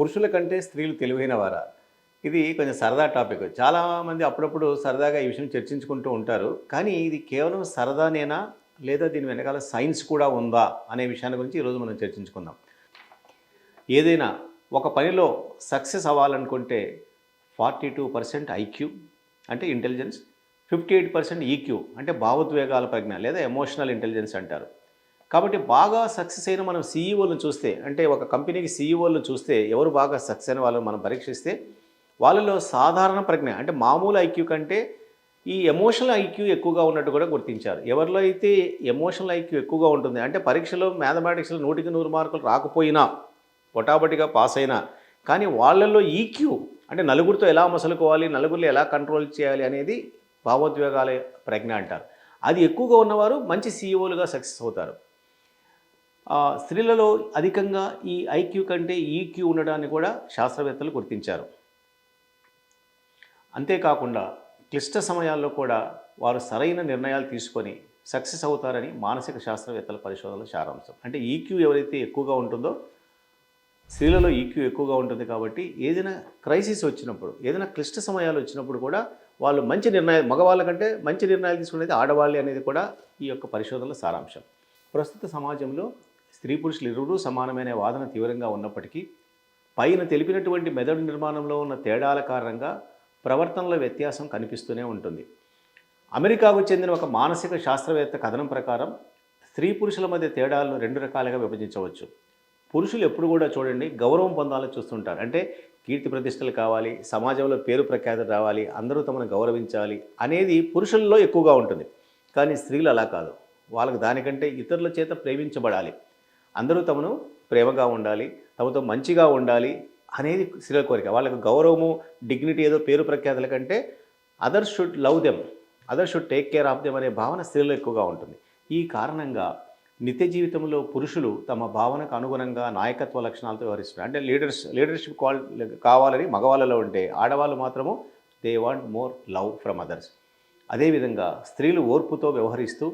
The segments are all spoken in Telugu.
పురుషుల కంటే స్త్రీలు తెలివైన వారా? ఇది కొంచెం సరదా టాపిక్. చాలామంది అప్పుడప్పుడు సరదాగా ఈ విషయం చర్చించుకుంటూ ఉంటారు. కానీ ఇది కేవలం సరదానేనా? లేదా దీని వెనకాల సైన్స్ కూడా ఉందా? అనే విషయాన్ని గురించి ఈరోజు మనం చర్చించుకుందాం. ఏదైనా ఒక పనిలో సక్సెస్ అవ్వాలనుకుంటే ఫార్టీ టూ పర్సెంట్ ఐక్యూ అంటే intelligence fifty eight percent EQ అంటే భావోద్వేగాల ప్రజ్ఞ లేదా ఎమోషనల్ ఇంటెలిజెన్స్ అంటారు. కాబట్టి బాగా సక్సెస్ అయిన మనం సీఈఓలను చూస్తే అంటే ఒక కంపెనీకి సీఈఓలను చూస్తే ఎవరు బాగా సక్సెస్ అయిన వాళ్ళని మనం పరీక్షిస్తే వాళ్ళలో సాధారణ ప్రజ్ఞ అంటే మామూలు ఐక్యూ కంటే ఈ ఎమోషనల్ ఐక్యూ ఎక్కువగా ఉన్నట్టు కూడా గుర్తించారు. ఎవరిలో అయితే ఎమోషనల్ ఐక్యూ ఎక్కువగా ఉంటుంది అంటే పరీక్షలో మ్యాథమెటిక్స్లో నూటికి నూరు మార్కులు రాకపోయినా పొటాపటిగా పాస్ అయినా కానీ వాళ్ళల్లో ఈక్యూ అంటే నలుగురితో ఎలా మసలుకోవాలి నలుగురిలో ఎలా కంట్రోల్ చేయాలి అనేది భావోద్వేగాల ప్రజ్ఞ అంటారు. అది ఎక్కువగా ఉన్నవారు మంచి సీఈఓలుగా సక్సెస్ అవుతారు. స్త్రీలలో అధికంగా ఈ ఐక్యూ కంటే ఈక్యూ ఉండడాన్ని కూడా శాస్త్రవేత్తలు గుర్తించారు. అంతేకాకుండా క్లిష్ట సమయాల్లో కూడా వారు సరైన నిర్ణయాలు తీసుకొని సక్సెస్ అవుతారని మానసిక శాస్త్రవేత్తల పరిశోధనల సారాంశం. అంటే ఈక్యూ ఎవరైతే ఎక్కువగా ఉంటుందో స్త్రీలలో ఈక్యూ ఎక్కువగా ఉంటుంది కాబట్టి ఏదైనా క్రైసిస్ వచ్చినప్పుడు ఏదైనా క్లిష్ట సమయాలు వచ్చినప్పుడు కూడా వాళ్ళు మంచి నిర్ణయాలు మగవాళ్ళ కంటే మంచి నిర్ణయాలు తీసుకునేది ఆడవాళ్ళే అనేది కూడా ఈ యొక్క పరిశోధనల సారాంశం. ప్రస్తుత సమాజంలో స్త్రీ పురుషులు ఇరువురూ సమానమైన వాదన తీవ్రంగా ఉన్నప్పటికీ పైన తెలిపినటువంటి మెదడు నిర్మాణంలో ఉన్న తేడాల కారణంగా ప్రవర్తనల వ్యత్యాసం కనిపిస్తూనే ఉంటుంది. అమెరికాకు చెందిన ఒక మానసిక శాస్త్రవేత్త కథనం ప్రకారం స్త్రీ పురుషుల మధ్య తేడాలను రెండు రకాలుగా విభజించవచ్చు. పురుషులు ఎప్పుడు కూడా చూడండి గౌరవం పొందాలని చూస్తుంటారు. అంటే కీర్తి ప్రతిష్టలు కావాలి సమాజంలో పేరు ప్రఖ్యాతి రావాలి అందరూ తమను గౌరవించాలి అనేది పురుషుల్లో ఎక్కువగా ఉంటుంది. కానీ స్త్రీలు అలా కాదు. వాళ్ళకి దానికంటే ఇతరుల చేత ప్రేమించబడాలి. అందరూ తమను ప్రేమగా ఉండాలి తమతో మంచిగా ఉండాలి అనేది స్త్రీల కోరిక. వాళ్ళకు గౌరవము డిగ్నిటీ ఏదో పేరు ప్రఖ్యాతుల కంటే others should love them other should take care of them అనే భావన స్త్రీలో ఎక్కువగా ఉంటుంది. ఈ కారణంగా నిత్య జీవితంలో పురుషులు తమ భావనకు అనుగుణంగా నాయకత్వ లక్షణాలతో వ్యవహరిస్తున్నారు. అంటే లీడర్స్ లీడర్షిప్ కాల్ కావాలని మగవాళ్ళలో ఉంటే ఆడవాళ్ళు మాత్రము they want more love from others అదేవిధంగా స్త్రీలు ఓర్పుతో వ్యవహరిస్తూ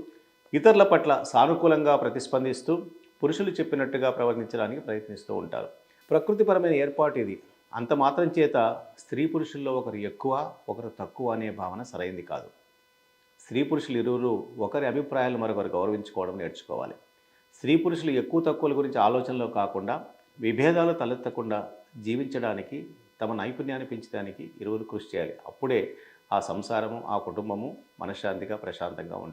ఇతరుల పట్ల సానుకూలంగా ప్రతిస్పందిస్తూ పురుషులు చెప్పినట్టుగా ప్రవర్తించడానికి ప్రయత్నిస్తూ ఉంటారు. ప్రకృతిపరమైన ఏర్పాటు ఇది. అంత మాత్రం చేత స్త్రీ పురుషుల్లో ఒకరు ఎక్కువ ఒకరు తక్కువ అనే భావన సరైంది కాదు. స్త్రీ పురుషులు ఇరువురు ఒకరి అభిప్రాయాలు మరొకరు గౌరవించుకోవడం నేర్చుకోవాలి. స్త్రీ పురుషులు ఎక్కువ తక్కువల గురించి ఆలోచనలో కాకుండా విభేదాలు తలెత్తకుండా జీవించడానికి తమ నైపుణ్యాన్ని పెంచడానికి ఇరువురు కృషి చేయాలి. అప్పుడే ఆ సంసారము ఆ కుటుంబము మనశ్శాంతిగా ప్రశాంతంగా ఉంటుంది